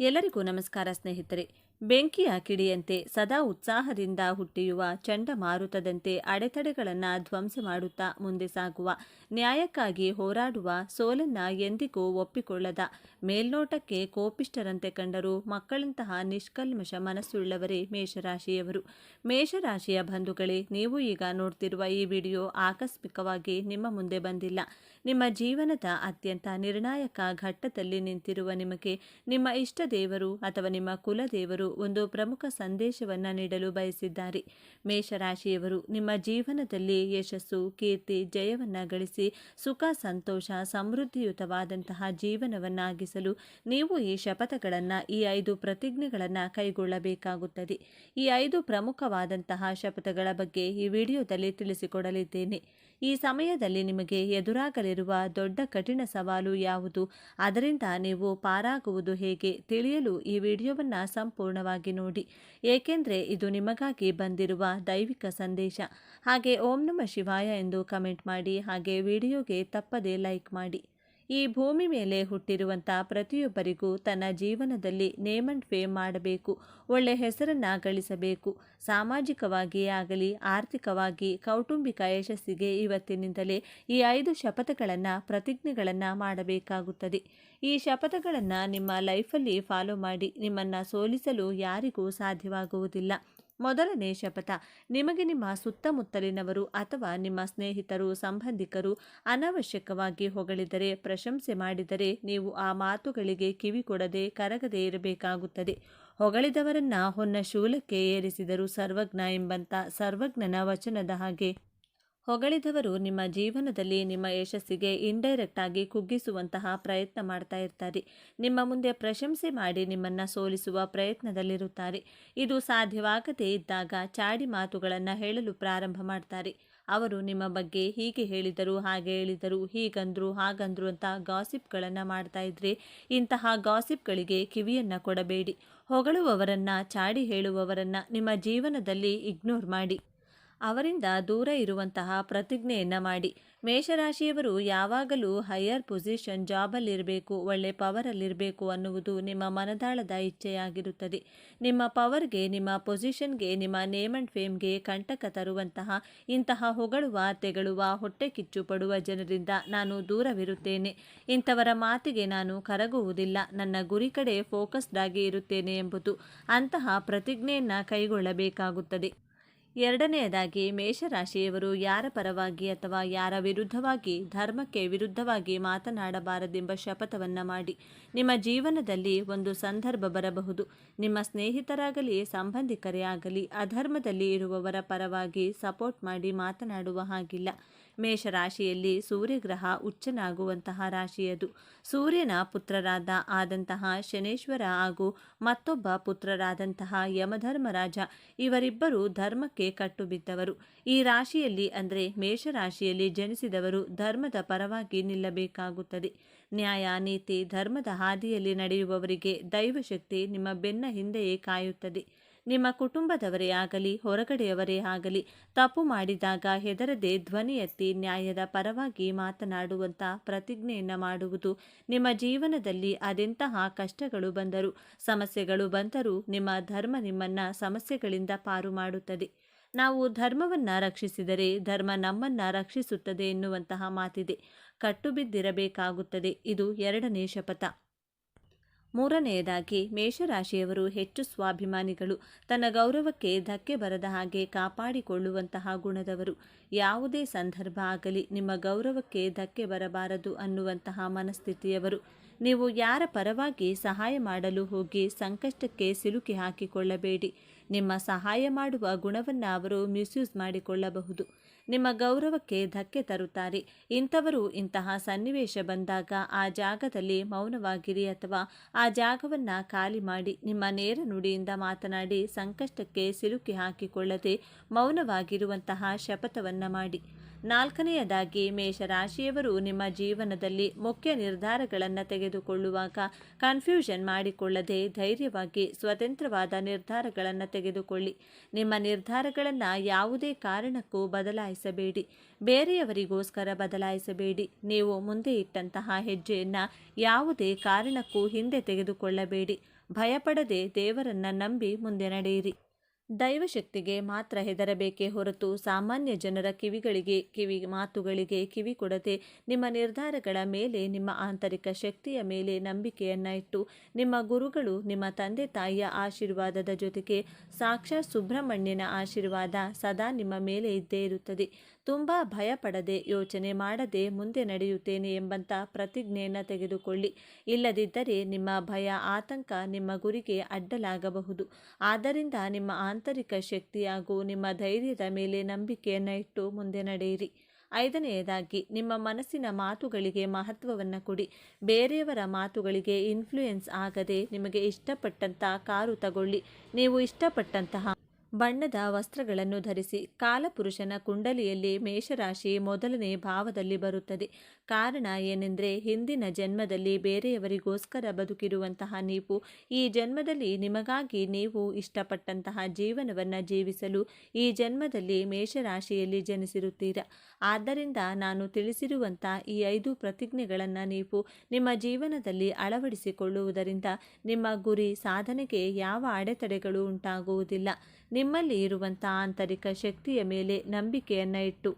ಎಲ್ಲರಿಗೂ ನಮಸ್ಕಾರ ಸ್ನೇಹಿತರೆ. ಬೆಂಕಿಯ ಕಿಡಿಯಂತೆ ಸದಾ ಉತ್ಸಾಹದಿಂದ ಹುಟ್ಟಿಯುವ ಚಂಡಮಾರುತದಂತೆ ಅಡೆತಡೆಗಳನ್ನು ಧ್ವಂಸ ಮಾಡುತ್ತಾ ಮುಂದೆ ಸಾಗುವ, ನ್ಯಾಯಕ್ಕಾಗಿ ಹೋರಾಡುವ ಸೋಲನ್ನ ಎಂದಿಗೂ ಒಪ್ಪಿಕೊಳ್ಳದ, ಮೇಲ್ನೋಟಕ್ಕೆ ಕೋಪಿಷ್ಟರಂತೆ ಕಂಡರೂ ಮಕ್ಕಳಂತಹ ನಿಷ್ಕಲ್ಮಶ ಮನಸ್ಸುಳ್ಳವರೇ ಮೇಷರಾಶಿಯವರು. ಮೇಷರಾಶಿಯ ಬಂಧುಗಳೇ, ನೀವು ಈಗ ನೋಡ್ತಿರುವ ಈ ವಿಡಿಯೋ ಆಕಸ್ಮಿಕವಾಗಿ ನಿಮ್ಮ ಮುಂದೆ ಬಂದಿಲ್ಲ. ನಿಮ್ಮ ಜೀವನದ ಅತ್ಯಂತ ನಿರ್ಣಾಯಕ ಘಟ್ಟದಲ್ಲಿ ನಿಂತಿರುವ ನಿಮಗೆ ನಿಮ್ಮ ಇಷ್ಟ ದೇವರು ಅಥವಾ ನಿಮ್ಮ ಕುಲದೇವರು ಒಂದು ಪ್ರಮುಖ ಸಂದೇಶವನ್ನು ನೀಡಲು ಬಯಸಿದ್ದಾರೆ. ಮೇಷರಾಶಿಯವರು ನಿಮ್ಮ ಜೀವನದಲ್ಲಿ ಯಶಸ್ಸು, ಕೀರ್ತಿ, ಜಯವನ್ನು ಗಳಿಸಿ ಸುಖ, ಸಂತೋಷ, ಸಮೃದ್ಧಿಯುತವಾದಂತಹ ಜೀವನವನ್ನಾಗಿಸಲು ನೀವು ಈ ಶಪಥಗಳನ್ನು, ಈ ಐದು ಪ್ರತಿಜ್ಞೆಗಳನ್ನು ಕೈಗೊಳ್ಳಬೇಕಾಗುತ್ತದೆ. ಈ ಐದು ಪ್ರಮುಖವಾದಂತಹ ಶಪಥಗಳ ಬಗ್ಗೆ ಈ ವಿಡಿಯೋದಲ್ಲಿ ತಿಳಿಸಿಕೊಡಲಿದ್ದೇನೆ. ಈ ಸಮಯದಲ್ಲಿ ನಿಮಗೆ ಎದುರಾಗಲಿರುವ ದೊಡ್ಡ ಕಠಿಣ ಸವಾಲು ಯಾವುದು? ಅದರಿಂದ ನೀವು ಪಾರಾಗುವುದು ಹೇಗೆ? ತಿಳಿಯಲು ಈ ವಿಡಿಯೋವನ್ನು ಸಂಪೂರ್ಣವಾಗಿ ನೋಡಿ. ಏಕೆಂದರೆ ಇದು ನಿಮಗಾಗಿ ಬಂದಿರುವ ದೈವಿಕ ಸಂದೇಶ. ಹಾಗೆ ಓಂ ನಮ ಶಿವಾಯ ಎಂದು ಕಮೆಂಟ್ ಮಾಡಿ, ಹಾಗೆ ವಿಡಿಯೋಗೆ ತಪ್ಪದೇ ಲೈಕ್ ಮಾಡಿ. ಈ ಭೂಮಿ ಮೇಲೆ ಹುಟ್ಟಿರುವಂಥ ಪ್ರತಿಯೊಬ್ಬರಿಗೂ ತನ್ನ ಜೀವನದಲ್ಲಿ ನೇಮ್ ಅಂಡ್ ಫೇಮ್ ಮಾಡಬೇಕು, ಒಳ್ಳೆ ಹೆಸರನ್ನು ಗಳಿಸಬೇಕು. ಸಾಮಾಜಿಕವಾಗಿ ಆಗಲಿ, ಆರ್ಥಿಕವಾಗಿ, ಕೌಟುಂಬಿಕ ಯಶಸ್ಸಿಗೆ ಇವತ್ತಿನಿಂದಲೇ ಈ ಐದು ಶಪಥಗಳನ್ನು, ಪ್ರತಿಜ್ಞೆಗಳನ್ನು ಮಾಡಬೇಕಾಗುತ್ತದೆ. ಈ ಶಪಥಗಳನ್ನು ನಿಮ್ಮ ಲೈಫಲ್ಲಿ ಫಾಲೋ ಮಾಡಿ ನಿಮ್ಮನ್ನು ಸೋಲಿಸಲು ಯಾರಿಗೂ ಸಾಧ್ಯವಾಗುವುದಿಲ್ಲ. ಮೊದಲನೇ ಶಪಥ. ನಿಮಗೆ ನಿಮ್ಮ ಸುತ್ತಮುತ್ತಲಿನವರು ಅಥವಾ ನಿಮ್ಮ ಸ್ನೇಹಿತರು, ಸಂಬಂಧಿಕರು ಅನವಶ್ಯಕವಾಗಿ ಹೊಗಳಿದರೆ, ಪ್ರಶಂಸೆ ಮಾಡಿದರೆ ನೀವು ಆ ಮಾತುಗಳಿಗೆ ಕಿವಿ ಕೊಡದೆ ಕರಗದೆ ಇರಬೇಕಾಗುತ್ತದೆ. ಹೊಗಳಿದವರನ್ನ ಹೊನ್ನ ಶೂಲಕ್ಕೆ ಏರಿಸಿದರು ಸರ್ವಜ್ಞ ಎಂಬಂತ ಸರ್ವಜ್ಞನ ವಚನದ ಹಾಗೆ ಹೊಗಳಿದವರು ನಿಮ್ಮ ಜೀವನದಲ್ಲಿ ನಿಮ್ಮ ಯಶಸ್ಸಿಗೆ ಇಂಡೈರೆಕ್ಟ್ ಆಗಿ ಕುಗ್ಗಿಸುವಂತಹ ಪ್ರಯತ್ನ ಮಾಡ್ತಾ ಇರ್ತಾರೆ. ನಿಮ್ಮ ಮುಂದೆ ಪ್ರಶಂಸೆ ಮಾಡಿ ನಿಮ್ಮನ್ನು ಸೋಲಿಸುವ ಪ್ರಯತ್ನದಲ್ಲಿರುತ್ತಾರೆ. ಇದು ಸಾಧ್ಯವಾಗದೇ ಇದ್ದಾಗ ಚಾಡಿ ಮಾತುಗಳನ್ನು ಹೇಳಲು ಪ್ರಾರಂಭ ಮಾಡ್ತಾರೆ. ಅವರು ನಿಮ್ಮ ಬಗ್ಗೆ ಹೀಗೆ ಹೇಳಿದರು, ಹಾಗೆ ಹೇಳಿದರು, ಹೀಗಂದ್ರು, ಹಾಗಂದ್ರು ಅಂತ ಗಾಸಿಪ್ಗಳನ್ನು ಮಾಡ್ತಾ ಇದ್ರೆ ಇಂತಹ ಗಾಸಿಪ್ಗಳಿಗೆ ಕಿವಿಯನ್ನು ಕೊಡಬೇಡಿ. ಹೊಗಳುವವರನ್ನು, ಚಾಡಿ ಹೇಳುವವರನ್ನ ನಿಮ್ಮ ಜೀವನದಲ್ಲಿ ಇಗ್ನೋರ್ ಮಾಡಿ. ಅವರಿಂದ ದೂರ ಇರುವಂತಹ ಪ್ರತಿಜ್ಞೆಯನ್ನು ಮಾಡಿ. ಮೇಷರಾಶಿಯವರು ಯಾವಾಗಲೂ ಹೈಯರ್ ಪೊಸಿಷನ್ ಜಾಬಲ್ಲಿರಬೇಕು ಒಳ್ಳೆ ಪವರಲ್ಲಿರಬೇಕು ಅನ್ನುವುದು ನಿಮ್ಮ ಮನದಾಳದ ಇಚ್ಛೆಯಾಗಿರುತ್ತದೆ. ನಿಮ್ಮ ಪವರ್ಗೆ ನಿಮ್ಮ ಪೊಸಿಷನ್ಗೆ ನಿಮ್ಮ ನೇಮ್ ಅಂಡ್ ಫೇಮ್ಗೆ ಕಂಟಕ ತರುವಂತಹ ಇಂತಹ ಹೊಗಳುವ, ತೆಗಳುವ, ಹೊಟ್ಟೆ ಕಿಚ್ಚು ಪಡುವ ಜನರಿಂದ ನಾನು ದೂರವಿರುತ್ತೇನೆ. ಇಂಥವರ ಮಾತಿಗೆ ನಾನು ಕರಗುವುದಿಲ್ಲ. ನನ್ನ ಗುರಿ ಕಡೆ ಫೋಕಸ್ಡ್ ಆಗಿ ಇರುತ್ತೇನೆ ಎಂಬುದು ಅಂತಹ ಪ್ರತಿಜ್ಞೆಯನ್ನು ಕೈಗೊಳ್ಳಬೇಕಾಗುತ್ತದೆ. ಎರಡನೆಯದಾಗಿ ಮೇಷರಾಶಿಯವರು ಯಾರ ಪರವಾಗಿ ಅಥವಾ ಯಾರ ವಿರುದ್ಧವಾಗಿ ಧರ್ಮಕ್ಕೆ ವಿರುದ್ಧವಾಗಿ ಮಾತನಾಡಬಾರದೆಂಬ ಶಪಥವನ್ನು ಮಾಡಿ. ನಿಮ್ಮ ಜೀವನದಲ್ಲಿ ಒಂದು ಸಂದರ್ಭ ಬರಬಹುದು. ನಿಮ್ಮ ಸ್ನೇಹಿತರಾಗಲಿ, ಸಂಬಂಧಿಕರೇ ಆಗಲಿ, ಅಧರ್ಮದಲ್ಲಿ ಇರುವವರ ಪರವಾಗಿ ಸಪೋರ್ಟ್ ಮಾಡಿ ಮಾತನಾಡುವ ಹಾಗಿಲ್ಲ. ಮೇಷರಾಶಿಯಲ್ಲಿ ಸೂರ್ಯಗ್ರಹ ಉಚ್ಚನಾಗುವಂತಹ ರಾಶಿಯದು. ಸೂರ್ಯನ ಪುತ್ರರಾದ ಆದಂತಹ ಶನೇಶ್ವರ ಹಾಗೂ ಮತ್ತೊಬ್ಬ ಪುತ್ರರಾದಂತಹ ಯಮಧರ್ಮರಾಜ ಇವರಿಬ್ಬರು ಧರ್ಮಕ್ಕೆ ಕಟ್ಟುಬಿದ್ದವರು. ಈ ರಾಶಿಯಲ್ಲಿ ಅಂದರೆ ಮೇಷರಾಶಿಯಲ್ಲಿ ಜನಿಸಿದವರು ಧರ್ಮದ ಪರವಾಗಿ ನಿಲ್ಲಬೇಕಾಗುತ್ತದೆ. ನ್ಯಾಯ, ನೀತಿ, ಧರ್ಮದ ಹಾದಿಯಲ್ಲಿ ನಡೆಯುವವರಿಗೆ ದೈವಶಕ್ತಿ ನಿಮ್ಮ ಬೆನ್ನ ಹಿಂದೆಯೇ ಕಾಯುತ್ತದೆ. ನಿಮ್ಮ ಕುಟುಂಬದವರೇ ಆಗಲಿ, ಹೊರಗಡೆಯವರೇ ಆಗಲಿ, ತಪ್ಪು ಮಾಡಿದಾಗ ಹೆದರದೆ ಧ್ವನಿ ಎತ್ತಿ ನ್ಯಾಯದ ಪರವಾಗಿ ಮಾತನಾಡುವಂಥ ಪ್ರತಿಜ್ಞೆಯನ್ನು ಮಾಡುವುದು ನಿಮ್ಮ ಜೀವನದಲ್ಲಿ ಅದೆಂತಹ ಕಷ್ಟಗಳು ಬಂದರೂ, ಸಮಸ್ಯೆಗಳು ಬಂದರೂ ನಿಮ್ಮ ಧರ್ಮ ನಿಮ್ಮನ್ನು ಸಮಸ್ಯೆಗಳಿಂದ ಪಾರು ಮಾಡುತ್ತದೆ. ನಾವು ಧರ್ಮವನ್ನು ರಕ್ಷಿಸಿದರೆ ಧರ್ಮ ನಮ್ಮನ್ನು ರಕ್ಷಿಸುತ್ತದೆ ಎನ್ನುವಂತಹ ಮಾತಿದೆ. ಕಟ್ಟುಬಿದ್ದಿರಬೇಕಾಗುತ್ತದೆ ಇದು ಎರಡನೇ ಶಪಥ. ಮೂರನೆಯದಾಗಿ ಮೇಷರಾಶಿಯವರು ಹೆಚ್ಚು ಸ್ವಾಭಿಮಾನಿಗಳು. ತನ್ನ ಗೌರವಕ್ಕೆ ಧಕ್ಕೆ ಬರದ ಹಾಗೆ ಕಾಪಾಡಿಕೊಳ್ಳುವಂತಹ ಗುಣದವರು. ಯಾವುದೇ ಸಂದರ್ಭ ಆಗಲಿ ನಿಮ್ಮ ಗೌರವಕ್ಕೆ ಧಕ್ಕೆ ಬರಬಾರದು ಅನ್ನುವಂತಹ ಮನಸ್ಥಿತಿಯವರು. ನೀವು ಯಾರ ಪರವಾಗಿ ಸಹಾಯ ಮಾಡಲು ಹೋಗಿ ಸಂಕಷ್ಟಕ್ಕೆ ಸಿಲುಕಿ ಹಾಕಿಕೊಳ್ಳಬೇಡಿ. ನಿಮ್ಮ ಸಹಾಯ ಮಾಡುವ ಗುಣವನ್ನು ಅವರು ಮಿಸ್ಯೂಸ್ ಮಾಡಿಕೊಳ್ಳಬಹುದು. ನಿಮ್ಮ ಗೌರವಕ್ಕೆ ಧಕ್ಕೆ ತರುತ್ತಾರೆ. ಇಂಥವರು ಇಂತಹ ಸನ್ನಿವೇಶ ಬಂದಾಗ ಆ ಜಾಗದಲ್ಲಿ ಮೌನವಾಗಿರಿ ಅಥವಾ ಆ ಜಾಗವನ್ನು ಖಾಲಿ ಮಾಡಿ ನಿಮ್ಮ ನೇರ ನುಡಿಯಿಂದ ಮಾತನಾಡಿ ಸಂಕಷ್ಟಕ್ಕೆ ಸಿಲುಕಿ ಹಾಕಿಕೊಳ್ಳದೆ ಮೌನವಾಗಿರುವಂತಹ ಶಪಥವನ್ನು ಮಾಡಿ. ನಾಲ್ಕನೆಯದಾಗಿ ಮೇಷರಾಶಿಯವರು ನಿಮ್ಮ ಜೀವನದಲ್ಲಿ ಮುಖ್ಯ ನಿರ್ಧಾರಗಳನ್ನು ತೆಗೆದುಕೊಳ್ಳುವಾಗ ಕನ್ಫ್ಯೂಷನ್ ಮಾಡಿಕೊಳ್ಳದೆ ಧೈರ್ಯವಾಗಿ ಸ್ವತಂತ್ರವಾದ ನಿರ್ಧಾರಗಳನ್ನು ತೆಗೆದುಕೊಳ್ಳಿ. ನಿಮ್ಮ ನಿರ್ಧಾರಗಳನ್ನು ಯಾವುದೇ ಕಾರಣಕ್ಕೂ ಬದಲಾಯಿಸಬೇಡಿ. ಬೇರೆಯವರಿಗೋಸ್ಕರ ಬದಲಾಯಿಸಬೇಡಿ. ನೀವು ಮುಂದೆ ಇಟ್ಟಂತಹ ಹೆಜ್ಜೆಯನ್ನು ಯಾವುದೇ ಕಾರಣಕ್ಕೂ ಹಿಂದೆ ತೆಗೆದುಕೊಳ್ಳಬೇಡಿ. ಭಯಪಡದೆ ದೇವರನ್ನ ನಂಬಿ ಮುಂದೆ ನಡೆಯಿರಿ. ದೈವಶಕ್ತಿಗೆ ಮಾತ್ರ ಹೆದರಬೇಕೇ ಹೊರತು ಸಾಮಾನ್ಯ ಜನರ ಕಿವಿಗಳಿಗೆ, ಕಿವಿ ಮಾತುಗಳಿಗೆ ಕಿವಿ ಕೊಡದೆ ನಿಮ್ಮ ನಿರ್ಧಾರಗಳ ಮೇಲೆ, ನಿಮ್ಮ ಆಂತರಿಕ ಶಕ್ತಿಯ ಮೇಲೆ ನಂಬಿಕೆಯನ್ನ ಇಟ್ಟು ನಿಮ್ಮ ಗುರುಗಳು, ನಿಮ್ಮ ತಂದೆ ತಾಯಿಯ ಆಶೀರ್ವಾದದ ಜೊತೆಗೆ ಸಾಕ್ಷಾತ್ ಸುಬ್ರಹ್ಮಣ್ಯನ ಆಶೀರ್ವಾದ ಸದಾ ನಿಮ್ಮ ಮೇಲೆ ಇದ್ದೇ ಇರುತ್ತದೆ. ತುಂಬ ಭಯಪಡದೆ ಯೋಚನೆ ಮಾಡದೆ ಮುಂದೆ ನಡೆಯುತ್ತೇನೆ ಎಂಬಂಥ ಪ್ರತಿಜ್ಞೆಯನ್ನು ತೆಗೆದುಕೊಳ್ಳಿ. ಇಲ್ಲದಿದ್ದರೆ ನಿಮ್ಮ ಭಯ, ಆತಂಕ ನಿಮ್ಮ ಗುರಿಗೆ ಅಡ್ಡಲಾಗಬಹುದು. ಆದ್ದರಿಂದ ನಿಮ್ಮ ಆಂತರಿಕ ಶಕ್ತಿ ಹಾಗೂ ನಿಮ್ಮ ಧೈರ್ಯದ ಮೇಲೆ ನಂಬಿಕೆಯನ್ನು ಇಟ್ಟು ಮುಂದೆ ನಡೆಯಿರಿ. ಐದನೆಯದಾಗಿ, ನಿಮ್ಮ ಮನಸ್ಸಿನ ಮಾತುಗಳಿಗೆ ಮಹತ್ವವನ್ನು ಕೊಡಿ. ಬೇರೆಯವರ ಮಾತುಗಳಿಗೆ ಇನ್ಫ್ಲೂಯೆನ್ಸ್ ಆಗದೆ ನಿಮಗೆ ಇಷ್ಟಪಟ್ಟಂಥ ಕಾರು ತಗೊಳ್ಳಿ. ನೀವು ಇಷ್ಟಪಟ್ಟಂತಹ ಬಣ್ಣದ ವಸ್ತ್ರಗಳನ್ನು ಧರಿಸಿ ಕಾಲಪುರುಷನ ಕುಂಡಲಿಯಲ್ಲಿ ಮೇಷರಾಶಿ ಮೊದಲನೇ ಭಾವದಲ್ಲಿ ಬರುತ್ತದೆ. ಕಾರಣ ಏನೆಂದರೆ ಹಿಂದಿನ ಜನ್ಮದಲ್ಲಿ ಬೇರೆಯವರಿಗೋಸ್ಕರ ಬದುಕಿರುವಂತಹ ನೀವು, ಈ ಜನ್ಮದಲ್ಲಿ ನಿಮಗಾಗಿ ನೀವು ಇಷ್ಟಪಟ್ಟಂತಹ ಜೀವನವನ್ನು ಜೀವಿಸಲು ಈ ಜನ್ಮದಲ್ಲಿ ಮೇಷರಾಶಿಯಲ್ಲಿ ಜನಿಸಿರುತ್ತೀರ? ಆದ್ದರಿಂದ ನಾನು ತಿಳಿಸಿರುವಂಥ ಈ ಐದು ಪ್ರತಿಜ್ಞೆಗಳನ್ನು ನೀವು ನಿಮ್ಮ ಜೀವನದಲ್ಲಿ ಅಳವಡಿಸಿಕೊಳ್ಳುವುದರಿಂದ ನಿಮ್ಮ ಗುರಿ ಸಾಧನೆಗೆ ಯಾವ ಅಡೆತಡೆಗಳು ಉಂಟಾಗುವುದಿಲ್ಲ. ನಿಮ್ಮಲ್ಲಿ ಇರುವಂಥ ಆಂತರಿಕ ಶಕ್ತಿಯ ಮೇಲೆ ನಂಬಿಕೆಯನ್ನು ಇಟ್ಟು.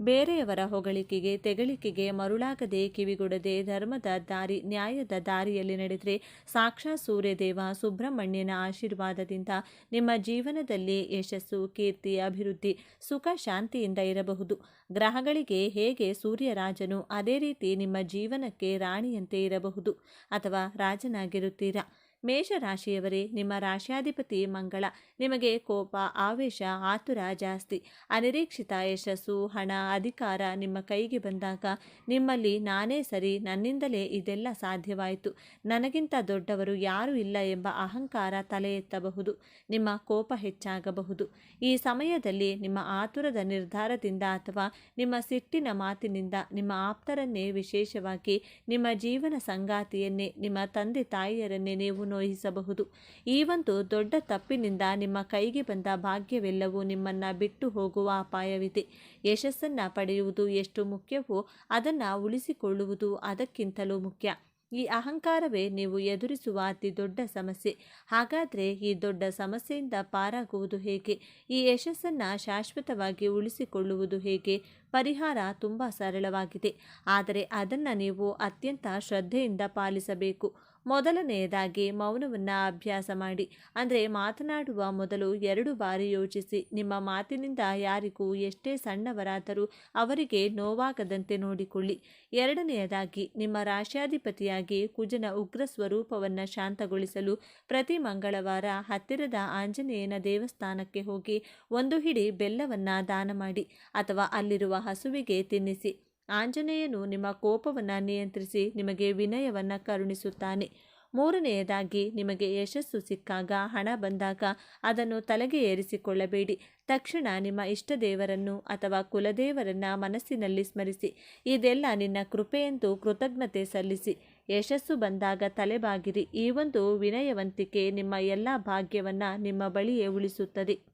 ಬೇರೆಯವರ ಹೊಗಳಿಕೆಗೆ, ತೆಗಳಿಕೆಗೆ ಮರುಳಾಗದೆ ಕಿವಿಗೊಡದೆ ಧರ್ಮದ ದಾರಿ, ನ್ಯಾಯದ ದಾರಿಯಲ್ಲಿ ನಡೆದರೆ ಸಾಕ್ಷಾತ್ ಸೂರ್ಯದೇವ ಸುಬ್ರಹ್ಮಣ್ಯನ ಆಶೀರ್ವಾದದಿಂದ ನಿಮ್ಮ ಜೀವನದಲ್ಲಿ ಯಶಸ್ಸು, ಕೀರ್ತಿ, ಅಭಿವೃದ್ಧಿ, ಸುಖ, ಶಾಂತಿಯಿಂದ ಇರಬಹುದು. ಗ್ರಹಗಳಿಗೆ ಹೇಗೆ ಸೂರ್ಯರಾಜನು ಅದೇ ರೀತಿ ನಿಮ್ಮ ಜೀವನಕ್ಕೆ ರಾಣಿಯಂತೆ ಇರಬಹುದು ಅಥವಾ ರಾಜನಾಗಿರುತ್ತೀರಾ? ಮೇಷರಾಶಿಯವರೇ, ನಿಮ್ಮ ರಾಶ್ಯಾಧಿಪತಿ ಮಂಗಳ. ನಿಮಗೆ ಕೋಪ, ಆವೇಶ, ಆತುರ ಜಾಸ್ತಿ. ಅನಿರೀಕ್ಷಿತ ಯಶಸ್ಸು, ಹಣ, ಅಧಿಕಾರ ನಿಮ್ಮ ಕೈಗೆ ಬಂದಾಗ ನಿಮ್ಮಲ್ಲಿ ನಾನೇ ಸರಿ, ನನ್ನಿಂದಲೇ ಇದೆಲ್ಲ ಸಾಧ್ಯವಾಯಿತು. ನನಗಿಂತ ದೊಡ್ಡವರು ಯಾರೂ ಇಲ್ಲ ಎಂಬ ಅಹಂಕಾರ ತಲೆ ಎತ್ತಬಹುದು. ನಿಮ್ಮ ಕೋಪ ಹೆಚ್ಚಾಗಬಹುದು. ಈ ಸಮಯದಲ್ಲಿ ನಿಮ್ಮ ಆತುರದ ನಿರ್ಧಾರದಿಂದ ಅಥವಾ ನಿಮ್ಮ ಸಿಟ್ಟಿನ ಮಾತಿನಿಂದ ನಿಮ್ಮ ಆಪ್ತರನ್ನೇ ವಿಶೇಷವಾಗಿ ನಿಮ್ಮ ಜೀವನ ಸಂಗಾತಿಯನ್ನೇ, ನಿಮ್ಮ ತಂದೆ ತಾಯಿಯರನ್ನೇ ನೀವು ನೋಯಿಸಬಹುದು ಈ ಒಂದು ದೊಡ್ಡ ತಪ್ಪಿನಿಂದ ನಿಮ್ಮ ಕೈಗೆ ಬಂದ ಭಾಗ್ಯವೆಲ್ಲವೂ ನಿಮ್ಮನ್ನು ಬಿಟ್ಟು ಹೋಗುವ ಅಪಾಯವಿದೆ. ಯಶಸ್ಸನ್ನು ಪಡೆಯುವುದು ಎಷ್ಟು ಮುಖ್ಯವೋ ಅದನ್ನು ಉಳಿಸಿಕೊಳ್ಳುವುದು ಅದಕ್ಕಿಂತಲೂ ಮುಖ್ಯ. ಈ ಅಹಂಕಾರವೇ ನೀವು ಎದುರಿಸುವ ಅತಿ ದೊಡ್ಡ ಸಮಸ್ಯೆ. ಹಾಗಾದರೆ ಈ ದೊಡ್ಡ ಸಮಸ್ಯೆಯಿಂದ ಪಾರಾಗುವುದು ಹೇಗೆ? ಈ ಯಶಸ್ಸನ್ನು ಶಾಶ್ವತವಾಗಿ ಉಳಿಸಿಕೊಳ್ಳುವುದು ಹೇಗೆ? ಪರಿಹಾರ ತುಂಬ ಸರಳವಾಗಿದೆ. ಆದರೆ ಅದನ್ನು ನೀವು ಅತ್ಯಂತ ಶ್ರದ್ಧೆಯಿಂದ ಪಾಲಿಸಬೇಕು. ಮೊದಲನೆಯದಾಗಿ ಮೌನವನ್ನು ಅಭ್ಯಾಸ ಮಾಡಿ. ಅಂದರೆ ಮಾತನಾಡುವ ಮೊದಲು ಎರಡು ಬಾರಿ ಯೋಚಿಸಿ. ನಿಮ್ಮ ಮಾತಿನಿಂದ ಯಾರಿಗೂ ಎಷ್ಟೇ ಸಣ್ಣವರಾದರೂ ಅವರಿಗೆ ನೋವಾಗದಂತೆ ನೋಡಿಕೊಳ್ಳಿ. ಎರಡನೆಯದಾಗಿ, ನಿಮ್ಮ ರಾಶ್ಯಾಧಿಪತಿಯಾಗಿ ಕುಜನ ಉಗ್ರ ಸ್ವರೂಪವನ್ನು ಶಾಂತಗೊಳಿಸಲು ಪ್ರತಿ ಮಂಗಳವಾರ ಹತ್ತಿರದ ಆಂಜನೇಯನ ದೇವಸ್ಥಾನಕ್ಕೆ ಹೋಗಿ ಒಂದು ಹಿಡಿ ಬೆಲ್ಲವನ್ನು ದಾನ ಮಾಡಿ ಅಥವಾ ಅಲ್ಲಿರುವ ಹಸುವಿಗೆ ತಿನ್ನಿಸಿ. ಆಂಜನೇಯನು ನಿಮ್ಮ ಕೋಪವನ್ನು ನಿಯಂತ್ರಿಸಿ ನಿಮಗೆ ವಿನಯವನ್ನು ಕರುಣಿಸುತ್ತಾನೆ. ಮೂರನೆಯದಾಗಿ, ನಿಮಗೆ ಯಶಸ್ಸು ಸಿಕ್ಕಾಗ, ಹಣ ಬಂದಾಗ ಅದನ್ನು ತಲೆಗೆ ಏರಿಸಿಕೊಳ್ಳಬೇಡಿ. ತಕ್ಷಣ ನಿಮ್ಮ ಇಷ್ಟ ದೇವರನ್ನು ಅಥವಾ ಕುಲದೇವರನ್ನು ಮನಸ್ಸಿನಲ್ಲಿ ಸ್ಮರಿಸಿ. ಇದೆಲ್ಲ ನಿನ್ನ ಕೃಪೆಯೆಂದು ಕೃತಜ್ಞತೆ ಸಲ್ಲಿಸಿ. ಯಶಸ್ಸು ಬಂದಾಗ ತಲೆಬಾಗಿರಿ. ಈ ಒಂದು ವಿನಯವಂತಿಕೆ ನಿಮ್ಮ ಎಲ್ಲ ಭಾಗ್ಯವನ್ನು ನಿಮ್ಮ ಬಳಿಯೇ ಉಳಿಸುತ್ತದೆ.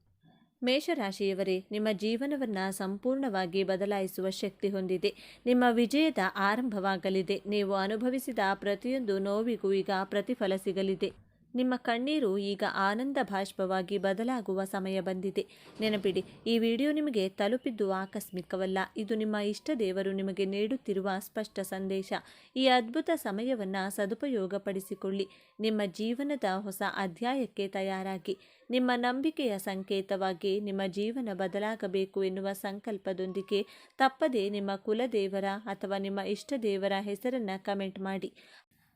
ಮೇಷರಾಶಿಯವರೇ, ನಿಮ್ಮ ಜೀವನವನ್ನು ಸಂಪೂರ್ಣವಾಗಿ ಬದಲಾಯಿಸುವ ಶಕ್ತಿ ಹೊಂದಿದೆ. ನಿಮ್ಮ ವಿಜಯದ ಆರಂಭವಾಗಲಿದೆ. ನೀವು ಅನುಭವಿಸಿದ ಪ್ರತಿಯೊಂದು ನೋವಿಗೂ ಈಗ ಪ್ರತಿಫಲ ಸಿಗಲಿದೆ. ನಿಮ್ಮ ಕಣ್ಣೀರು ಈಗ ಆನಂದ ಭಾಷ್ಪವಾಗಿ ಬದಲಾಗುವ ಸಮಯ ಬಂದಿದೆ. ನೆನಪಿಡಿ, ಈ ವಿಡಿಯೋ ನಿಮಗೆ ತಲುಪಿದ್ದು ಆಕಸ್ಮಿಕವಲ್ಲ. ಇದು ನಿಮ್ಮ ಇಷ್ಟ ದೇವರು ನಿಮಗೆ ನೀಡುತ್ತಿರುವ ಸ್ಪಷ್ಟ ಸಂದೇಶ. ಈ ಅದ್ಭುತ ಸಮಯವನ್ನು ಸದುಪಯೋಗಪಡಿಸಿಕೊಳ್ಳಿ. ನಿಮ್ಮ ಜೀವನದ ಹೊಸ ಅಧ್ಯಾಯಕ್ಕೆ ತಯಾರಾಗಿ. ನಿಮ್ಮ ನಂಬಿಕೆಯ ಸಂಕೇತವಾಗಿ ನಿಮ್ಮ ಜೀವನ ಬದಲಾಗಬೇಕು ಎನ್ನುವ ಸಂಕಲ್ಪದೊಂದಿಗೆ ತಪ್ಪದೆ ನಿಮ್ಮ ಕುಲದೇವರ ಅಥವಾ ನಿಮ್ಮ ಇಷ್ಟ ದೇವರ ಹೆಸರನ್ನು ಕಮೆಂಟ್ ಮಾಡಿ.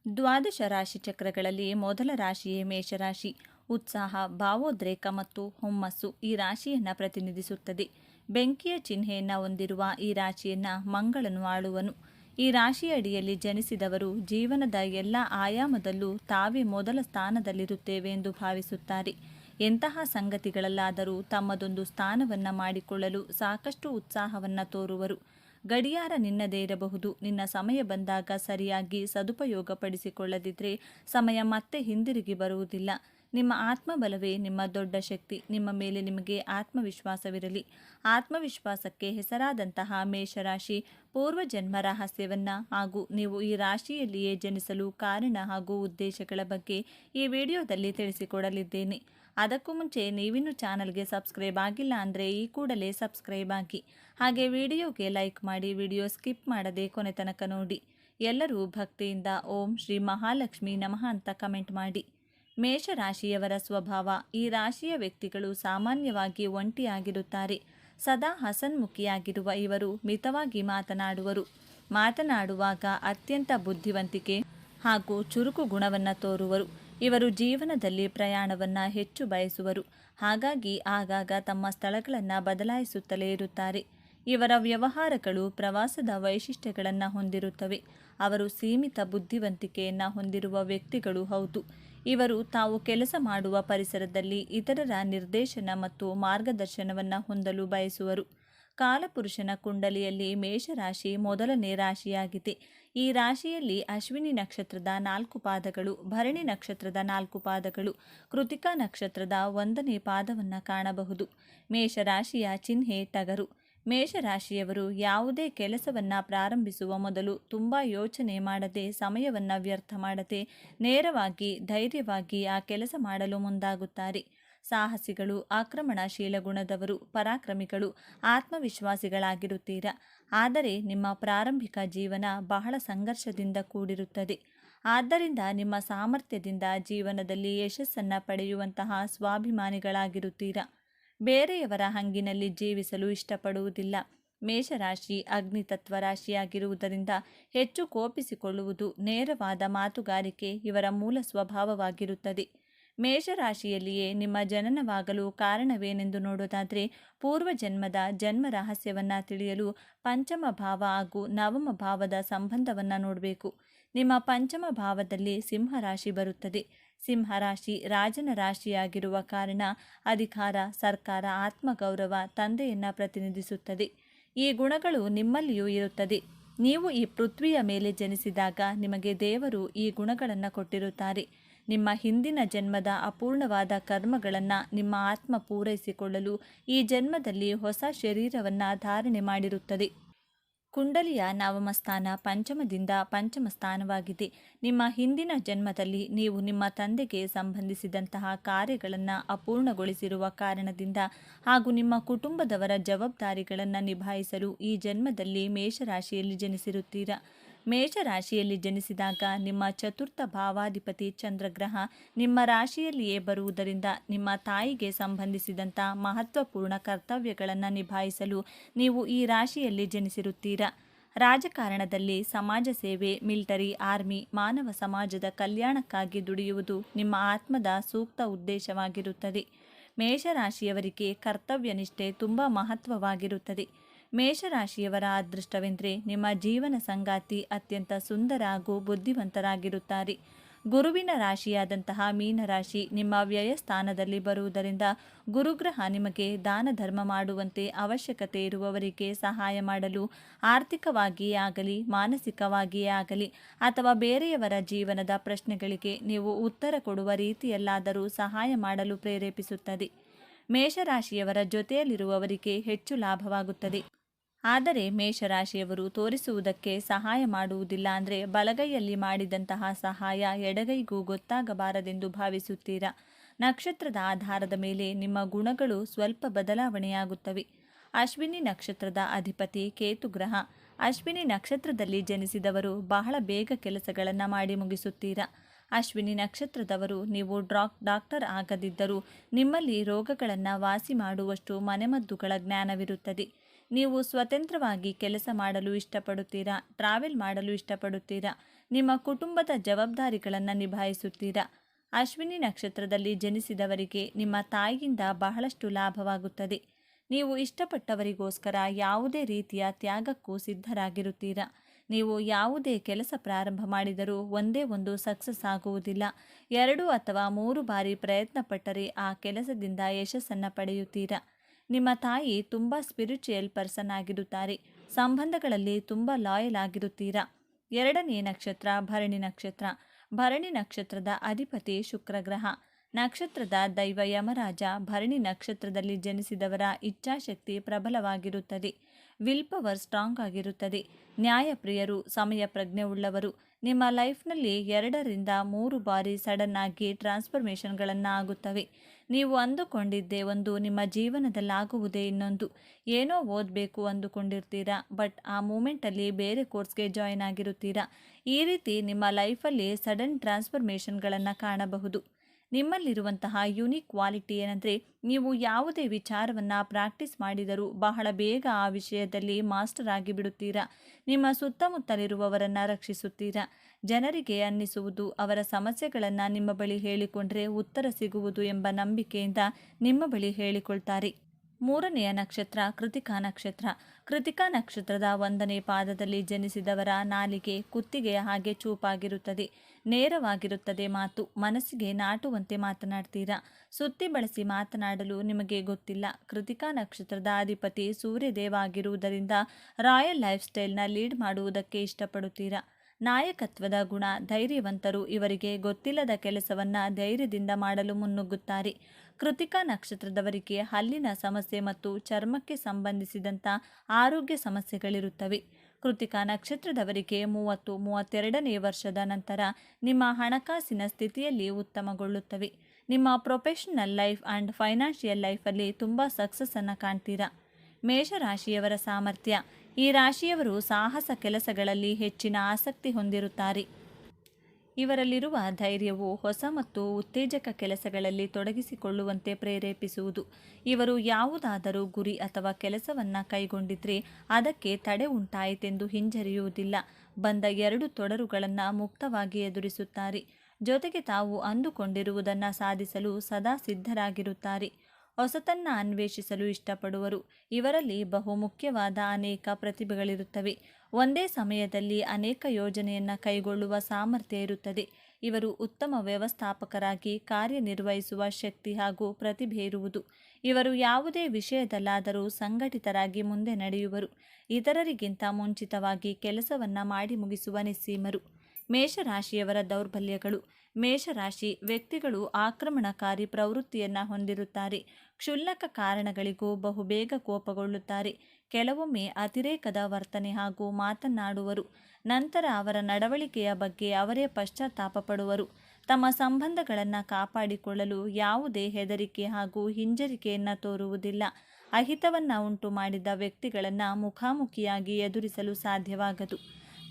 ದ್ವಾದಶ ರಾಶಿ ಚಕ್ರಗಳಲ್ಲಿ ಮೊದಲ ರಾಶಿಯೇ ಮೇಷರಾಶಿ ಉತ್ಸಾಹ, ಭಾವೋದ್ರೇಕ ಮತ್ತು ಹುಮ್ಮಸ್ಸು ಈ ರಾಶಿಯನ್ನು ಪ್ರತಿನಿಧಿಸುತ್ತದೆ. ಬೆಂಕಿಯ ಚಿಹ್ನೆಯನ್ನು ಹೊಂದಿರುವ ಈ ರಾಶಿಯನ್ನು ಮಂಗಳನು ಆಳುವನು. ಈ ರಾಶಿಯ ಅಡಿಯಲ್ಲಿ ಜನಿಸಿದವರು ಜೀವನದ ಎಲ್ಲ ಆಯಾಮದಲ್ಲೂ ತಾವೇ ಮೊದಲ ಸ್ಥಾನದಲ್ಲಿರುತ್ತೇವೆ ಎಂದು ಭಾವಿಸುತ್ತಾರೆ. ಎಂತಹ ಸಂಗತಿಗಳಲ್ಲಾದರೂ ತಮ್ಮದೊಂದು ಸ್ಥಾನವನ್ನು ಮಾಡಿಕೊಳ್ಳಲು ಸಾಕಷ್ಟು ಉತ್ಸಾಹವನ್ನು ತೋರುವರು. ಗಡಿಯಾರ ನಿನ್ನದೇ ಇರಬಹುದು. ನಿನ್ನ ಸಮಯ ಬಂದಾಗ ಸರಿಯಾಗಿ ಸದುಪಯೋಗಪಡಿಸಿಕೊಳ್ಳದಿದ್ದರೆ ಸಮಯ ಮತ್ತೆ ಹಿಂದಿರುಗಿ ಬರುವುದಿಲ್ಲ. ನಿಮ್ಮ ಆತ್ಮಬಲವೇ ನಿಮ್ಮ ದೊಡ್ಡ ಶಕ್ತಿ. ನಿಮ್ಮ ಮೇಲೆ ನಿಮಗೆ ಆತ್ಮವಿಶ್ವಾಸವಿರಲಿ. ಆತ್ಮವಿಶ್ವಾಸಕ್ಕೆ ಹೆಸರಾದಂತಹ ಮೇಷರಾಶಿ ಪೂರ್ವಜನ್ಮ ರಹಸ್ಯವನ್ನು ಹಾಗೂ ನೀವು ಈ ರಾಶಿಯಲ್ಲಿಯೇ ಜನಿಸಲು ಕಾರಣ ಹಾಗೂ ಉದ್ದೇಶಗಳ ಬಗ್ಗೆ ಈ ವಿಡಿಯೋದಲ್ಲಿ ತಿಳಿಸಿಕೊಡಲಿದ್ದೇನೆ. ಅದಕ್ಕೂ ಮುಂಚೆ ನೀವಿನ್ನು ಚಾನಲ್ಗೆ ಸಬ್ಸ್ಕ್ರೈಬ್ ಆಗಿಲ್ಲ ಅಂದರೆ ಈ ಕೂಡಲೇ ಸಬ್ಸ್ಕ್ರೈಬ್ ಆಗಿ. ಹಾಗೆ ವಿಡಿಯೋಗೆ ಲೈಕ್ ಮಾಡಿ ವಿಡಿಯೋ ಸ್ಕಿಪ್ ಮಾಡದೆ ಕೊನೆ ತನಕ ನೋಡಿ. ಎಲ್ಲರೂ ಭಕ್ತಿಯಿಂದ ಓಂ ಶ್ರೀ ಮಹಾಲಕ್ಷ್ಮಿ ನಮಃ ಅಂತ ಕಮೆಂಟ್ ಮಾಡಿ. ಮೇಷರಾಶಿಯವರ ಸ್ವಭಾವ, ಈ ರಾಶಿಯ ವ್ಯಕ್ತಿಗಳು ಸಾಮಾನ್ಯವಾಗಿ ಒಂಟಿಯಾಗಿರುತ್ತಾರೆ. ಸದಾ ಹಸನ್ಮುಖಿಯಾಗಿರುವ ಇವರು ಮಿತವಾಗಿ ಮಾತನಾಡುವರು. ಮಾತನಾಡುವಾಗ ಅತ್ಯಂತ ಬುದ್ಧಿವಂತಿಕೆ ಹಾಗೂ ಚುರುಕು ಗುಣವನ್ನು ತೋರುವರು. ಇವರು ಜೀವನದಲ್ಲಿ ಪ್ರಯಾಣವನ್ನು ಹೆಚ್ಚು ಬಯಸುವರು. ಹಾಗಾಗಿ ಆಗಾಗ ತಮ್ಮ ಸ್ಥಳಗಳನ್ನು ಬದಲಾಯಿಸುತ್ತಲೇ ಇರುತ್ತಾರೆ. ಇವರ ವ್ಯವಹಾರಗಳು ಪ್ರವಾಸದ ವೈಶಿಷ್ಟ್ಯಗಳನ್ನು ಹೊಂದಿರುತ್ತವೆ. ಅವರು ಸೀಮಿತ ಬುದ್ಧಿವಂತಿಕೆಯನ್ನು ಹೊಂದಿರುವ ವ್ಯಕ್ತಿಗಳು ಹೌದು. ಇವರು ತಾವು ಕೆಲಸ ಮಾಡುವ ಪರಿಸರದಲ್ಲಿ ಇತರರ ನಿರ್ದೇಶನ ಮತ್ತು ಮಾರ್ಗದರ್ಶನವನ್ನು ಹೊಂದಲು ಬಯಸುವರು. ಕಾಲಪುರುಷನ ಕುಂಡಲಿಯಲ್ಲಿ ಮೇಷರಾಶಿ ಮೊದಲನೇ ರಾಶಿಯಾಗಿದೆ. ಈ ರಾಶಿಯಲ್ಲಿ ಅಶ್ವಿನಿ ನಕ್ಷತ್ರದ ನಾಲ್ಕು ಪಾದಗಳು, ಭರಣಿ ನಕ್ಷತ್ರದ ನಾಲ್ಕು ಪಾದಗಳು, ಕೃತಿಕಾ ನಕ್ಷತ್ರದ ಒಂದನೇ ಪಾದವನ್ನು ಕಾಣಬಹುದು. ಮೇಷರಾಶಿಯ ಚಿಹ್ನೆ ಟಗರು. ಮೇಷರಾಶಿಯವರು ಯಾವುದೇ ಕೆಲಸವನ್ನು ಪ್ರಾರಂಭಿಸುವ ಮೊದಲು ತುಂಬ ಯೋಚನೆ ಮಾಡದೆ, ಸಮಯವನ್ನು ವ್ಯರ್ಥ ಮಾಡದೆ, ನೇರವಾಗಿ, ಧೈರ್ಯವಾಗಿ ಆ ಕೆಲಸ ಮಾಡಲು ಮುಂದಾಗುತ್ತಾರೆ. ಸಾಹಸಿಗಳು ಆಕ್ರಮಣಶೀಲ ಗುಣದವರು ಪರಾಕ್ರಮಿಗಳು, ಆತ್ಮವಿಶ್ವಾಸಿಗಳಾಗಿರುತ್ತೀರಾ? ಆದರೆ ನಿಮ್ಮ ಪ್ರಾರಂಭಿಕ ಜೀವನ ಬಹಳ ಸಂಘರ್ಷದಿಂದ ಕೂಡಿರುತ್ತದೆ. ಆದ್ದರಿಂದ ನಿಮ್ಮ ಸಾಮರ್ಥ್ಯದಿಂದ ಜೀವನದಲ್ಲಿ ಯಶಸ್ಸನ್ನು ಪಡೆಯುವಂತಹ ಸ್ವಾಭಿಮಾನಿಗಳಾಗಿರುತ್ತೀರಾ? ಬೇರೆಯವರ ಹಂಗಿನಲ್ಲಿ ಜೀವಿಸಲು ಇಷ್ಟಪಡುವುದಿಲ್ಲ. ಮೇಷರಾಶಿ, ಅಗ್ನಿತತ್ವ ರಾಶಿಯಾಗಿರುವುದರಿಂದ ಹೆಚ್ಚು ಕೋಪಿಸಿಕೊಳ್ಳುವುದು ನೇರವಾದ ಮಾತುಗಾರಿಕೆ ಇವರ ಮೂಲ ಸ್ವಭಾವವಾಗಿರುತ್ತದೆ. ಮೇಷರಾಶಿಯಲ್ಲಿಯೇ ನಿಮ್ಮ ಜನನವಾಗಲು ಕಾರಣವೇನೆಂದು ನೋಡೋದಾದರೆ ಪೂರ್ವಜನ್ಮದ ಜನ್ಮ ರಹಸ್ಯವನ್ನು ತಿಳಿಯಲು ಪಂಚಮ ಭಾವ ಹಾಗೂ ನವಮ ಭಾವದ ಸಂಬಂಧವನ್ನು ನೋಡಬೇಕು. ನಿಮ್ಮ ಪಂಚಮ ಭಾವದಲ್ಲಿ ಸಿಂಹರಾಶಿ ಬರುತ್ತದೆ. ಸಿಂಹರಾಶಿ ರಾಜನ ರಾಶಿಯಾಗಿರುವ ಕಾರಣ ಅಧಿಕಾರ, ಸರ್ಕಾರ, ಆತ್ಮಗೌರವ ತಂದೆಯನ್ನು ಪ್ರತಿನಿಧಿಸುತ್ತದೆ. ಈ ಗುಣಗಳು ನಿಮ್ಮಲ್ಲಿಯೂ ಇರುತ್ತದೆ. ನೀವು ಈ ಪೃಥ್ವಿಯ ಮೇಲೆ ಜನಿಸಿದಾಗ ನಿಮಗೆ ದೇವರು ಈ ಗುಣಗಳನ್ನು ಕೊಟ್ಟಿರುತ್ತಾರೆ. ನಿಮ್ಮ ಹಿಂದಿನ ಜನ್ಮದ ಅಪೂರ್ಣವಾದ ಕರ್ಮಗಳನ್ನು ನಿಮ್ಮ ಆತ್ಮ ಪೂರೈಸಿಕೊಳ್ಳಲು ಈ ಜನ್ಮದಲ್ಲಿ ಹೊಸ ಶರೀರವನ್ನು ಧಾರಣೆ ಮಾಡಿರುತ್ತದೆ. ಕುಂಡಲಿಯ ನವಮ ಸ್ಥಾನ ಪಂಚಮದಿಂದ ಪಂಚಮ ಸ್ಥಾನವಾಗಿದೆ. ನಿಮ್ಮ ಹಿಂದಿನ ಜನ್ಮದಲ್ಲಿ ನೀವು ನಿಮ್ಮ ತಂದೆಗೆ ಸಂಬಂಧಿಸಿದಂತಹ ಕಾರ್ಯಗಳನ್ನು ಅಪೂರ್ಣಗೊಳಿಸಿರುವ ಕಾರಣದಿಂದ ಹಾಗೂ ನಿಮ್ಮ ಕುಟುಂಬದವರ ಜವಾಬ್ದಾರಿಗಳನ್ನು ನಿಭಾಯಿಸಲು ಈ ಜನ್ಮದಲ್ಲಿ ಮೇಷರಾಶಿಯಲ್ಲಿ ಜನಿಸಿರುತ್ತೀರಾ? ಮೇಷರಾಶಿಯಲ್ಲಿ ಜನಿಸಿದಾಗ ನಿಮ್ಮ ಚತುರ್ಥ ಭಾವಾಧಿಪತಿ ಚಂದ್ರಗ್ರಹ ನಿಮ್ಮ ರಾಶಿಯಲ್ಲಿಯೇ ಬರುವುದರಿಂದ ನಿಮ್ಮ ತಾಯಿಗೆ ಸಂಬಂಧಿಸಿದಂಥ ಮಹತ್ವಪೂರ್ಣ ಕರ್ತವ್ಯಗಳನ್ನು ನಿಭಾಯಿಸಲು ನೀವು ಈ ರಾಶಿಯಲ್ಲಿ ಜನಿಸಿರುತ್ತೀರಾ? ರಾಜಕಾರಣದಲ್ಲಿ ಸಮಾಜ ಸೇವೆ, ಮಿಲಿಟರಿ, ಆರ್ಮಿ, ಮಾನವ ಸಮಾಜದ ಕಲ್ಯಾಣಕ್ಕಾಗಿ ದುಡಿಯುವುದು ನಿಮ್ಮ ಆತ್ಮದ ಸೂಕ್ತ ಉದ್ದೇಶವಾಗಿರುತ್ತದೆ. ಮೇಷರಾಶಿಯವರಿಗೆ ಕರ್ತವ್ಯ ನಿಷ್ಠೆ ತುಂಬ ಮಹತ್ವವಾಗಿರುತ್ತದೆ. ಮೇಷರಾಶಿಯವರ ಅದೃಷ್ಟವೆಂದರೆ ನಿಮ್ಮ ಜೀವನ ಸಂಗಾತಿ ಅತ್ಯಂತ ಸುಂದರ ಹಾಗೂ ಬುದ್ಧಿವಂತರಾಗಿರುತ್ತಾರೆ. ಗುರುವಿನ ರಾಶಿಯಾದಂತಹ ಮೀನರಾಶಿ ನಿಮ್ಮ ವ್ಯಯ ಸ್ಥಾನದಲ್ಲಿ ಬರುವುದರಿಂದ ಗುರುಗ್ರಹ ನಿಮಗೆ ದಾನ ಧರ್ಮ ಮಾಡುವಂತೆ ಅವಶ್ಯಕತೆ ಇರುವವರಿಗೆ ಸಹಾಯ ಮಾಡಲು ಆರ್ಥಿಕವಾಗಿಯೇ ಆಗಲಿ, ಮಾನಸಿಕವಾಗಿಯೇ ಆಗಲಿ ಅಥವಾ ಬೇರೆಯವರ ಜೀವನದ ಪ್ರಶ್ನೆಗಳಿಗೆ ನೀವು ಉತ್ತರ ಕೊಡುವ ರೀತಿಯಲ್ಲಾದರೂ ಸಹಾಯ ಮಾಡಲು ಪ್ರೇರೇಪಿಸುತ್ತದೆ. ಮೇಷರಾಶಿಯವರ ಜೊತೆಯಲ್ಲಿರುವವರಿಗೆ ಹೆಚ್ಚು ಲಾಭವಾಗುತ್ತದೆ. ಆದರೆ ಮೇಷರಾಶಿಯವರು ತೋರಿಸುವುದಕ್ಕೆ ಸಹಾಯ ಮಾಡುವುದಿಲ್ಲ ಅಂದರೆ ಬಲಗೈಯಲ್ಲಿ ಮಾಡಿದಂತಹ ಸಹಾಯ ಎಡಗೈಗೂ ಗೊತ್ತಾಗಬಾರದೆಂದು ಭಾವಿಸುತ್ತೀರಾ? ನಕ್ಷತ್ರದ ಆಧಾರದ ಮೇಲೆ ನಿಮ್ಮ ಗುಣಗಳು ಸ್ವಲ್ಪ ಬದಲಾವಣೆಯಾಗುತ್ತವೆ. ಅಶ್ವಿನಿ ನಕ್ಷತ್ರದ ಅಧಿಪತಿ ಕೇತುಗ್ರಹ ಅಶ್ವಿನಿ ನಕ್ಷತ್ರದಲ್ಲಿ ಜನಿಸಿದವರು ಬಹಳ ಬೇಗ ಕೆಲಸಗಳನ್ನು ಮಾಡಿ ಮುಗಿಸುತ್ತೀರಾ? ಅಶ್ವಿನಿ ನಕ್ಷತ್ರದವರು, ನೀವು ಡ್ರಾಕ್ ಡಾಕ್ಟರ್ ಆಗದಿದ್ದರೂ ನಿಮ್ಮಲ್ಲಿ ರೋಗಗಳನ್ನು ವಾಸಿ ಮಾಡುವಷ್ಟು ಮನೆಮದ್ದುಗಳ ಜ್ಞಾನವಿರುತ್ತದೆ. ನೀವು ಸ್ವತಂತ್ರವಾಗಿ ಕೆಲಸ ಮಾಡಲು ಇಷ್ಟಪಡುತ್ತೀರಾ? ಟ್ರಾವೆಲ್ ಮಾಡಲು ಇಷ್ಟಪಡುತ್ತೀರಾ? ನಿಮ್ಮ ಕುಟುಂಬದ ಜವಾಬ್ದಾರಿಗಳನ್ನು ನಿಭಾಯಿಸುತ್ತೀರಾ? ಅಶ್ವಿನಿ ನಕ್ಷತ್ರದಲ್ಲಿ ಜನಿಸಿದವರಿಗೆ ನಿಮ್ಮ ತಾಯಿಯಿಂದ ಬಹಳಷ್ಟು ಲಾಭವಾಗುತ್ತದೆ. ನೀವು ಇಷ್ಟಪಟ್ಟವರಿಗೋಸ್ಕರ ಯಾವುದೇ ರೀತಿಯ ತ್ಯಾಗಕ್ಕೂ ಸಿದ್ಧರಾಗಿರುತ್ತೀರಾ? ನೀವು ಯಾವುದೇ ಕೆಲಸ ಪ್ರಾರಂಭ ಮಾಡಿದರೂ ಒಂದೇ ಒಂದು ಸಕ್ಸಸ್ ಆಗುವುದಿಲ್ಲ. ಎರಡು ಅಥವಾ ಮೂರು ಬಾರಿ ಪ್ರಯತ್ನ ಪಟ್ಟರೆ ಆ ಕೆಲಸದಿಂದ ಯಶಸ್ಸನ್ನು ಪಡೆಯುತ್ತೀರಾ? ನಿಮ್ಮ ತಾಯಿ ತುಂಬ ಸ್ಪಿರಿಚುಯಲ್ ಪರ್ಸನ್ ಆಗಿರುತ್ತಾರೆ. ಸಂಬಂಧಗಳಲ್ಲಿ ತುಂಬ ಲಾಯಲ್ ಆಗಿರುತ್ತೀರಾ? ಎರಡನೇ ನಕ್ಷತ್ರ ಭರಣಿ ನಕ್ಷತ್ರ. ಭರಣಿ ನಕ್ಷತ್ರದ ಅಧಿಪತಿ ಶುಕ್ರಗ್ರಹ. ನಕ್ಷತ್ರದ ದೈವ ಯಮರಾಜ ಭರಣಿ ನಕ್ಷತ್ರದಲ್ಲಿ ಜನಿಸಿದವರ ಇಚ್ಛಾಶಕ್ತಿ ಪ್ರಬಲವಾಗಿರುತ್ತದೆ. ವಿಲ್ ಪವರ್ ಸ್ಟ್ರಾಂಗ್ ಆಗಿರುತ್ತದೆ. ನ್ಯಾಯಪ್ರಿಯರು, ಸಮಯ ಪ್ರಜ್ಞೆ ಉಳ್ಳವರು ನಿಮ್ಮ ಲೈಫ್ನಲ್ಲಿ ಎರಡರಿಂದ ಮೂರು ಬಾರಿ ಸಡನ್ ಆಗಿ ಟ್ರಾನ್ಸ್ಫರ್ಮೇಷನ್ಗಳನ್ನು ಆಗುತ್ತವೆ. ನೀವು ಅಂದುಕೊಂಡಿದ್ದೇ ಒಂದು ನಿಮ್ಮ ಜೀವನದಲ್ಲಾಗುವುದೇ ಇನ್ನೊಂದು. ಏನೋ ಓದಬೇಕು ಅಂದುಕೊಂಡಿರ್ತೀರಾ, ಬಟ್ ಆ ಮೂಮೆಂಟಲ್ಲಿ ಬೇರೆ ಕೋರ್ಸ್ಗೆ ಜಾಯಿನ್ ಆಗಿರುತ್ತೀರಾ. ಈ ರೀತಿ ನಿಮ್ಮ ಲೈಫಲ್ಲಿ ಸಡನ್ ಟ್ರಾನ್ಸ್ಫರ್ಮೇಷನ್ಗಳನ್ನು ಕಾಣಬಹುದು. ನಿಮ್ಮಲ್ಲಿರುವಂತಹ ಯುನಿಕ್ ಕ್ವಾಲಿಟಿ ಏನಂದರೆ ನೀವು ಯಾವುದೇ ವಿಚಾರವನ್ನು ಪ್ರಾಕ್ಟೀಸ್ ಮಾಡಿದರೂ ಬಹಳ ಬೇಗ ಆ ವಿಷಯದಲ್ಲಿ ಮಾಸ್ಟರ್ ಆಗಿಬಿಡುತ್ತೀರಾ? ನಿಮ್ಮ ಸುತ್ತಮುತ್ತಲಿರುವವರನ್ನು ರಕ್ಷಿಸುತ್ತೀರಾ? ಜನರಿಗೆ ಅನ್ನಿಸುವುದು, ಅವರ ಸಮಸ್ಯೆಗಳನ್ನು ನಿಮ್ಮ ಬಳಿ ಹೇಳಿಕೊಂಡ್ರೆ ಉತ್ತರ ಸಿಗುವುದು ಎಂಬ ನಂಬಿಕೆಯಿಂದ ನಿಮ್ಮ ಬಳಿ ಹೇಳಿಕೊಳ್ತಾರೆ. ಮೂರನೆಯ ನಕ್ಷತ್ರ ಕೃತಿಕಾ ನಕ್ಷತ್ರ. ಕೃತಿಕಾ ನಕ್ಷತ್ರದ ಒಂದನೇ ಪಾದದಲ್ಲಿ ಜನಿಸಿದವರ ನಾಲಿಗೆ ಕುತ್ತಿಗೆಯ ಹಾಗೆ ಚೂಪಾಗಿರುತ್ತದೆ. ನೇರವಾಗಿರುತ್ತದೆ ಮಾತು, ಮನಸ್ಸಿಗೆ ನಾಟುವಂತೆ ಮಾತನಾಡ್ತೀರಾ? ಸುತ್ತಿ ಬಳಸಿ ಮಾತನಾಡಲು ನಿಮಗೆ ಗೊತ್ತಿಲ್ಲ. ಕೃತಿಕಾ ನಕ್ಷತ್ರದ ಅಧಿಪತಿ ಸೂರ್ಯದೇವ ಆಗಿರುವುದರಿಂದ ರಾಯಲ್ ಲೈಫ್ ಸ್ಟೈಲ್ನ ಲೀಡ್ ಮಾಡುವುದಕ್ಕೆ ಇಷ್ಟಪಡುತ್ತೀರಾ? ನಾಯಕತ್ವದ ಗುಣ, ಧೈರ್ಯವಂತರು ಇವರಿಗೆ ಗೊತ್ತಿಲ್ಲದ ಕೆಲಸವನ್ನ ಧೈರ್ಯದಿಂದ ಮಾಡಲು ಮುನ್ನುಗ್ಗುತ್ತಾರೆ. ಕೃತಿಕಾ ನಕ್ಷತ್ರದವರಿಗೆ ಹಲ್ಲಿನ ಸಮಸ್ಯೆ ಮತ್ತು ಚರ್ಮಕ್ಕೆ ಸಂಬಂಧಿಸಿದಂಥ ಆರೋಗ್ಯ ಸಮಸ್ಯೆಗಳಿರುತ್ತವೆ. ಕೃತಿಕಾ ನಕ್ಷತ್ರದವರಿಗೆ ಮೂವತ್ತು, ಮೂವತ್ತೆರಡನೇ ವರ್ಷದ ನಂತರ ನಿಮ್ಮ ಹಣಕಾಸಿನ ಸ್ಥಿತಿಯಲ್ಲಿ ಉತ್ತಮಗೊಳ್ಳುತ್ತವೆ. ನಿಮ್ಮ ಪ್ರೊಫೆಷನಲ್ ಲೈಫ್ ಆ್ಯಂಡ್ ಫೈನಾನ್ಷಿಯಲ್ ಲೈಫಲ್ಲಿ ತುಂಬ ಸಕ್ಸಸ್ಸನ್ನು ಕಾಣ್ತೀರಾ? ಮೇಷರಾಶಿಯವರ ಸಾಮರ್ಥ್ಯ. ಈ ರಾಶಿಯವರು ಸಾಹಸ ಕೆಲಸಗಳಲ್ಲಿ ಹೆಚ್ಚಿನ ಆಸಕ್ತಿ ಹೊಂದಿರುತ್ತಾರೆ. ಇವರಲ್ಲಿರುವ ಧೈರ್ಯವು ಹೊಸ ಮತ್ತು ಉತ್ತೇಜಕ ಕೆಲಸಗಳಲ್ಲಿ ತೊಡಗಿಸಿಕೊಳ್ಳುವಂತೆ ಪ್ರೇರೇಪಿಸುವುದು. ಇವರು ಯಾವುದಾದರೂ ಗುರಿ ಅಥವಾ ಕೆಲಸವನ್ನು ಕೈಗೊಂಡಿದ್ರೆ ಅದಕ್ಕೆ ತಡೆ ಉಂಟಾಯಿತೆಂದು ಹಿಂಜರಿಯುವುದಿಲ್ಲ. ಬಂದ ಎರಡು ತೊಡರುಗಳನ್ನು ಮುಕ್ತವಾಗಿ ಎದುರಿಸುತ್ತಾರೆ. ಜೊತೆಗೆ ತಾವು ಅಂದುಕೊಂಡಿರುವುದನ್ನು ಸಾಧಿಸಲು ಸದಾ ಸಿದ್ಧರಾಗಿರುತ್ತಾರೆ. ಹೊಸತನ್ನ ಅನ್ವೇಷಿಸಲು ಇಷ್ಟಪಡುವರು. ಇವರಲ್ಲಿ ಬಹುಮುಖ್ಯವಾದ ಅನೇಕ ಪ್ರತಿಭೆಗಳಿರುತ್ತವೆ. ಒಂದೇ ಸಮಯದಲ್ಲಿ ಅನೇಕ ಯೋಜನೆಯನ್ನು ಕೈಗೊಳ್ಳುವ ಸಾಮರ್ಥ್ಯ ಇರುತ್ತದೆ. ಇವರು ಉತ್ತಮ ವ್ಯವಸ್ಥಾಪಕರಾಗಿ ಕಾರ್ಯನಿರ್ವಹಿಸುವ ಶಕ್ತಿ ಹಾಗೂ ಪ್ರತಿಭೆ ಇರುವುದು. ಇವರು ಯಾವುದೇ ವಿಷಯದಲ್ಲಾದರೂ ಸಂಘಟಿತರಾಗಿ ಮುಂದೆ ನಡೆಯುವರು. ಇತರರಿಗಿಂತ ಮುಂಚಿತವಾಗಿ ಕೆಲಸವನ್ನು ಮಾಡಿ ಮುಗಿಸುವ ನಿಸ್ಸೀಮರು. ಮೇಷರಾಶಿಯವರ ದೌರ್ಬಲ್ಯಗಳು. ಮೇಷರಾಶಿ ವ್ಯಕ್ತಿಗಳು ಆಕ್ರಮಣಕಾರಿ ಪ್ರವೃತ್ತಿಯನ್ನು ಹೊಂದಿರುತ್ತಾರೆ. ಕ್ಷುಲ್ಲಕ ಕಾರಣಗಳಿಗೂ ಬಹುಬೇಗ ಕೋಪಗೊಳ್ಳುತ್ತಾರೆ. ಕೆಲವೊಮ್ಮೆ ಅತಿರೇಕದ ವರ್ತನೆ ಹಾಗೂ ಮಾತನಾಡುವರು. ನಂತರ ಅವರ ನಡವಳಿಕೆಯ ಬಗ್ಗೆ ಅವರೇ ಪಶ್ಚಾತ್ತಾಪ ಪಡುವರು. ತಮ್ಮ ಸಂಬಂಧಗಳನ್ನು ಕಾಪಾಡಿಕೊಳ್ಳಲು ಯಾವುದೇ ಹೆದರಿಕೆ ಹಾಗೂ ಹಿಂಜರಿಕೆಯನ್ನು ತೋರುವುದಿಲ್ಲ. ಅಹಿತವನ್ನು ಉಂಟು ಮಾಡಿದ ವ್ಯಕ್ತಿಗಳನ್ನು ಮುಖಾಮುಖಿಯಾಗಿ ಎದುರಿಸಲು ಸಾಧ್ಯವಾಗದು.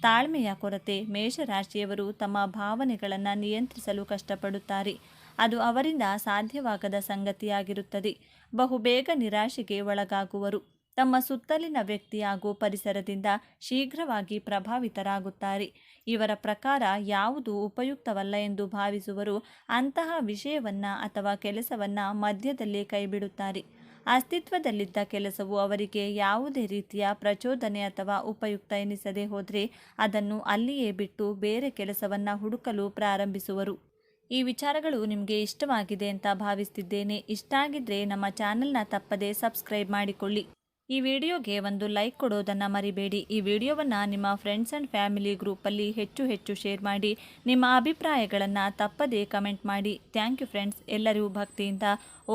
ತಾಳ್ಮೆಯ ಕೊರತೆ ಮೇಷರಾಶಿಯವರು ತಮ್ಮ ಭಾವನೆಗಳನ್ನು ನಿಯಂತ್ರಿಸಲು ಕಷ್ಟಪಡುತ್ತಾರೆ. ಅದು ಅವರಿಂದ ಸಾಧ್ಯವಾಗದ ಸಂಗತಿಯಾಗಿರುತ್ತದೆ. ಬಹುಬೇಗ ನಿರಾಶೆಗೆ ಒಳಗಾಗುವರು. ತಮ್ಮ ಸುತ್ತಲಿನ ವ್ಯಕ್ತಿ ಹಾಗೂ ಪರಿಸರದಿಂದ ಶೀಘ್ರವಾಗಿ ಪ್ರಭಾವಿತರಾಗುತ್ತಾರೆ. ಇವರ ಪ್ರಕಾರ ಯಾವುದು ಉಪಯುಕ್ತವಲ್ಲ ಎಂದು ಭಾವಿಸುವರು. ಅಂತಹ ವಿಷಯವನ್ನ ಅಥವಾ ಕೆಲಸವನ್ನ ಮಧ್ಯದಲ್ಲಿ ಕೈಬಿಡುತ್ತಾರೆ. ಅಸ್ತಿತ್ವದಲ್ಲಿದ್ದ ಕೆಲಸವು ಅವರಿಗೆ ಯಾವುದೇ ರೀತಿಯ ಪ್ರಚೋದನೆ ಅಥವಾ ಉಪಯುಕ್ತ ಎನಿಸದೆ ಹೋದರೆ ಅದನ್ನು ಅಲ್ಲಿಯೇ ಬಿಟ್ಟು ಬೇರೆ ಕೆಲಸವನ್ನು ಹುಡುಕಲು ಪ್ರಾರಂಭಿಸುವರು. ಈ ವಿಚಾರಗಳು ನಿಮಗೆ ಇಷ್ಟವಾಗಿದೆ ಅಂತ ಭಾವಿಸ್ತಿದ್ದೇನೆ. ಇಷ್ಟ ಆಗಿದ್ರೆ ನಮ್ಮ ಚಾನೆಲ್ನ ತಪ್ಪದೇ ಸಬ್ಸ್ಕ್ರೈಬ್ ಮಾಡಿಕೊಳ್ಳಿ. ಈ ವಿಡಿಯೋಗೆ ಒಂದು ಲೈಕ್ ಕೊಡೋದನ್ನು ಮರಿಬೇಡಿ. ಈ ವಿಡಿಯೋವನ್ನು ನಿಮ್ಮ ಫ್ರೆಂಡ್ಸ್ ಆ್ಯಂಡ್ ಫ್ಯಾಮಿಲಿ ಗ್ರೂಪಲ್ಲಿ ಹೆಚ್ಚು ಹೆಚ್ಚು ಶೇರ್ ಮಾಡಿ, ನಿಮ್ಮ ಅಭಿಪ್ರಾಯಗಳನ್ನು ತಪ್ಪದೇ ಕಮೆಂಟ್ ಮಾಡಿ. ಥ್ಯಾಂಕ್ ಯು ಫ್ರೆಂಡ್ಸ್ ಎಲ್ಲರಿಗೂ ಭಕ್ತಿಯಿಂದ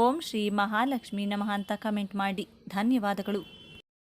ಓಂ ಶ್ರೀ ಮಹಾಲಕ್ಷ್ಮಿ ನಮಃ ಅಂತ ಕಮೆಂಟ್ ಮಾಡಿ. ಧನ್ಯವಾದಗಳು.